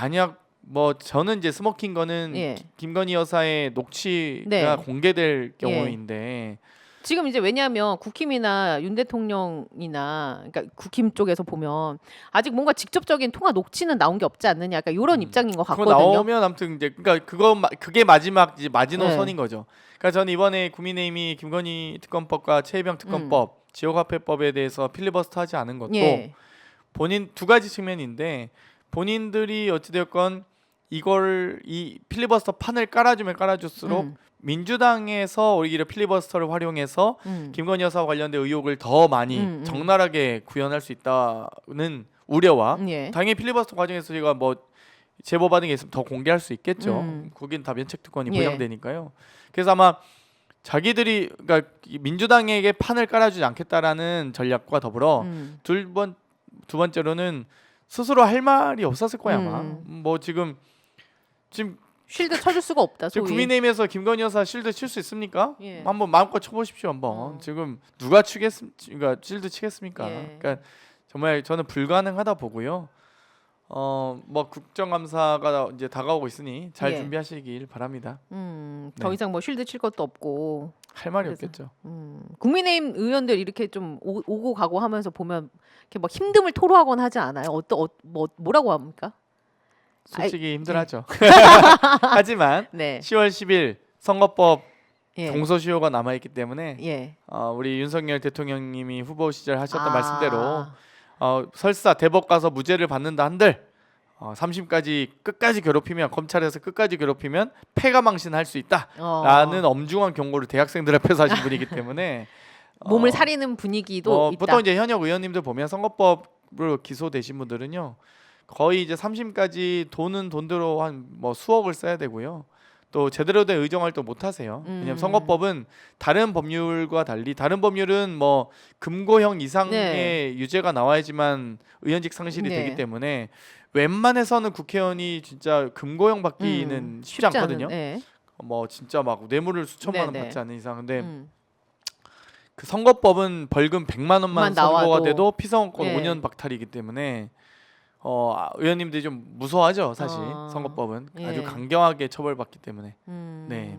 만약 뭐 저는 이제 스모킹 거는 예. 김건희 여사의 녹취가 네. 공개될 예. 경우인데 지금 이제 왜냐하면 국힘이나 윤 대통령이나 그러니까 국힘 쪽에서 보면 아직 뭔가 직접적인 통화 녹취는 나온 게 없지 않느냐, 약간 이런 음. 입장인 것 그거 같거든요. 나오면 아무튼 이제 그러니까 그거 마- 그게 마지막 이제 네. 마지노선인 거죠. 그러니까 저는 이번에 국민의힘이 김건희 특검법과 최혜병 특검법, 지역화폐법에 대해서 필리버스터 하지 않은 것도 음. 예. 본인 두 가지 측면인데 본인들이 어찌되었건 이걸 이 필리버스터 판을 깔아주면 깔아줄수록 음, 민주당에서 오히려 필리버스터를 활용해서 음. 김건희 여사와 관련된 의혹을 더 많이 음, 음. 적나라하게 구현할 수 있다는 우려와 음, 예. 당연히 필리버스터 과정에서 제가 뭐 제보 받은 게 있으면 더 공개할 수 있겠죠. 음. 거긴 다 면책 특권이 예. 보장되니까요. 그래서 아마 자기들이 그러니까 이 민주당에게 판을 깔아주지 않겠다라는 전략과 더불어 음. 번두 번째로는 스스로 할 말이 없었을 거야 아마. 음. 뭐 지금 지금 쉴드 쳐줄 수가 없다. 지금 소위. 국민의힘에서 김건희 여사 실드 칠 수 있습니까? 예. 한번 마음껏 쳐보십시오 한번. 어. 지금 누가 치겠 그러니까 실드 치겠습니까? 예. 그러니까 정말 저는 불가능하다 보고요. 어 뭐 국정감사가 이제 다가오고 있으니 잘 예. 준비하시길 바랍니다. 음, 네. 더 이상 뭐 쉴드 칠 것도 없고. 할 말이 그래서- 없겠죠. 음, 국민의힘 의원들 이렇게 좀 오, 오고 가고 하면서 보면 이렇게 막 힘듦을 토로하거나 하지 않아요? 어떠 어, 뭐 뭐라고 합니까? 솔직히 힘들하죠. 하지만 네. 10월 10일 선거법 예. 공소시효가 남아 있기 때문에 예. 어, 우리 윤석열 대통령님이 후보 시절 하셨던 아. 말씀대로 어, 설사 대법 가서 무죄를 받는다 한들 어, 3심까지 끝까지 괴롭히면 검찰에서 끝까지 괴롭히면 패가 망신할 수 있다라는 어, 엄중한 경고를 대학생들 앞에서 하신 분이기 때문에 몸을 어, 사리는 분위기도 어, 있다. 보통 이제 현역 의원님들 보면 선거법으로 기소되신 분들은요 거의 이제 3심까지 돈은 돈대로 한 뭐 수억을 써야 되고요. 또 제대로 된 의정 활동 못 하세요. 왜냐면 음. 선거법은 다른 법률과 달리 다른 법률은 뭐 금고형 이상의 네. 유죄가 나와야지만 의원직 상실이 네. 되기 때문에 웬만해서는 국회의원이 진짜 금고형 받기는 음, 쉽지 않거든요. 않은, 예. 뭐 진짜 막 뇌물을 수천만 원 네, 네. 받지 않는 이상 근데 음. 그 선거법은 벌금 100만 원만 만 선고가 나와도. 돼도 피선거권 예. 5년 박탈이기 때문에 어 아, 의원님들이 좀 무서워하죠 사실 아, 선거법은 예. 아주 강경하게 처벌받기 때문에 음, 네.